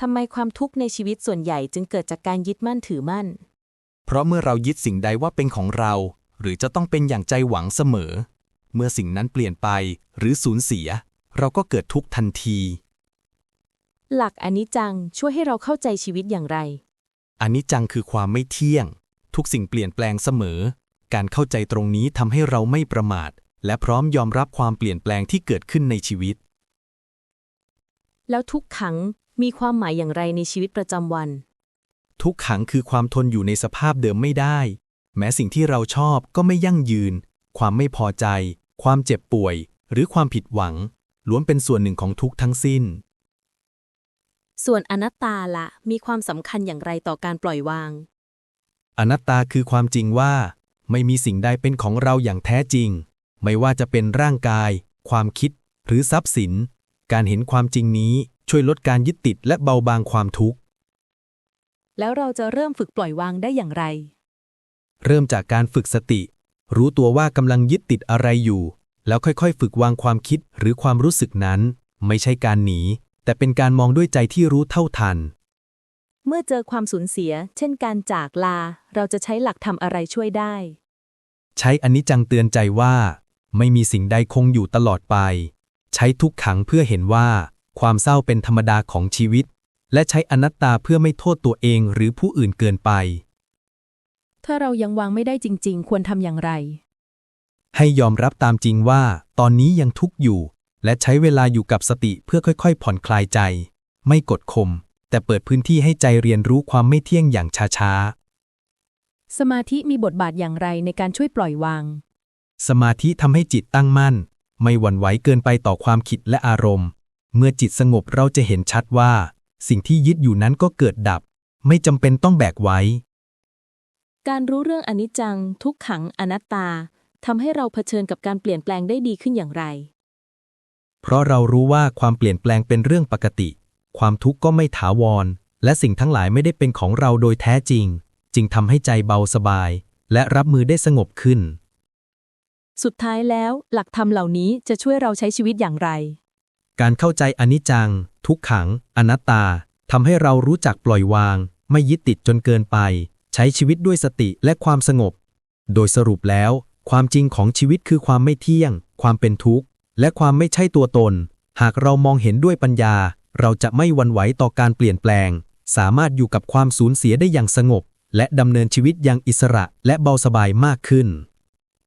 ทำไมความทุกข์ในชีวิตส่วนใหญ่จึงเกิดจากการยึดมั่นถือมั่น เพราะเมื่อเรายึดสิ่งใดว่าเป็นของเรา หรือจะต้องเป็นอย่างใจหวังเสมอ เมื่อสิ่งนั้นเปลี่ยนไปหรือสูญเสีย เราก็เกิดทุกข์ทันที หลักอนิจจังช่วยให้เราเข้าใจชีวิตอย่างไรอนิจจังคือความไม่เที่ยง ทุกสิ่งเปลี่ยนแปลงเสมอ การเข้าใจตรงนี้ทำให้เราไม่ประมาท และพร้อมยอมรับความเปลี่ยนแปลงที่เกิดขึ้นในชีวิต แล้วทุกขัง มีความหมายอย่างไรในชีวิตประจำวัน ทุกขังคือความทนอยู่ในสภาพเดิมไม่ได้ แม้สิ่งที่เราชอบก็ไม่ยั่งยืน ความไม่พอใจ ความเจ็บป่วย หรือความผิดหวัง ล้วนเป็นส่วนหนึ่งของทุกข์ทั้งสิ้น ส่วนอนัตตาละมีความสำคัญอย่างไรต่อการปล่อยวาง อนัตตาคือความจริงว่า ไม่มีสิ่งใดเป็นของเราอย่างแท้จริง ไม่ว่าจะเป็นร่างกาย ความคิด หรือทรัพย์สิน การเห็นความจริงนี้ ช่วยลดการยึดติดและเบาบางความทุกข์ แล้วเราจะเริ่มฝึกปล่อยวางได้อย่างไร เริ่มจากการฝึกสติ รู้ตัวว่ากำลังยึดติดอะไรอยู่ แล้วค่อยๆ ฝึกวางความคิดหรือความรู้สึกนั้น ไม่ใช่การหนี แต่เป็นการมองด้วยใจที่รู้เท่าทัน เมื่อเจอความสูญเสีย เช่นการจากลา เราจะใช้หลักธรรมอะไรช่วยได้ ใช้อนิจจังเตือนใจว่า ไม่มีสิ่งใดคงอยู่ตลอดไป ใช้ทุกขังเพื่อเห็นว่า ความเศร้าเป็นธรรมดาของชีวิต และใช้อนัตตาเพื่อไม่โทษตัวเองหรือผู้อื่นเกินไป ถ้าเรายังวางไม่ได้จริง ๆ ควรทำอย่างไร ให้ยอมรับตามจริงว่า ตอนนี้ยังทุกข์อยู่ และใช้เวลาอยู่กับสติเพื่อค่อยๆ ผ่อนคลายใจ ไม่กดข่มแต่เปิดพื้นที่ให้ใจเรียนรู้ความไม่เที่ยงอย่างช้าสมาธิมีบทบาทอย่างไรในการช่วยปล่อยวางๆสมาธิทำให้จิตตั้งมั่น ไม่หวั่นไหวเกินไปต่อความคิดและอารมณ์ เมื่อจิตสงบเราจะเห็นชัดว่า สิ่งที่ยึดอยู่นั้นก็เกิดดับ ไม่จำเป็นต้องแบกไว้ การรู้เรื่องอนิจจัง ทุกขังอนัตตาทำให้เราเผชิญกับการเปลี่ยนแปลงได้ดีขึ้นอย่างไร เพราะเรารู้ว่าความเปลี่ยนแปลงเป็นเรื่องปกติ ความทุกข์ก็ไม่ถาวร และสิ่งทั้งหลายไม่ได้เป็นของเราโดยแท้จริง จึงทำให้ใจเบาสบาย และรับมือได้สงบขึ้น สุดท้ายแล้ว หลักธรรมเหล่านี้จะช่วยเราใช้ชีวิตอย่างไร การเข้าใจอนิจจัง ทุกขัง อนัตตาทำให้เรารู้จักปล่อยวาง ไม่ยึดติดจนเกินไป ใช้ชีวิตด้วยสติและความสงบ โดยสรุปแล้ว ความจริงของชีวิตคือความไม่เที่ยง ความเป็นทุกข์ และความไม่ใช่ตัวตน หากเรามองเห็นด้วยปัญญา เราจะไม่วันไหวต่อการเปลี่ยนแปลง สามารถอยู่กับความสูญเสียได้อย่างสงบ และดำเนินชีวิตอย่างอิสระและเบาสบายมากขึ้น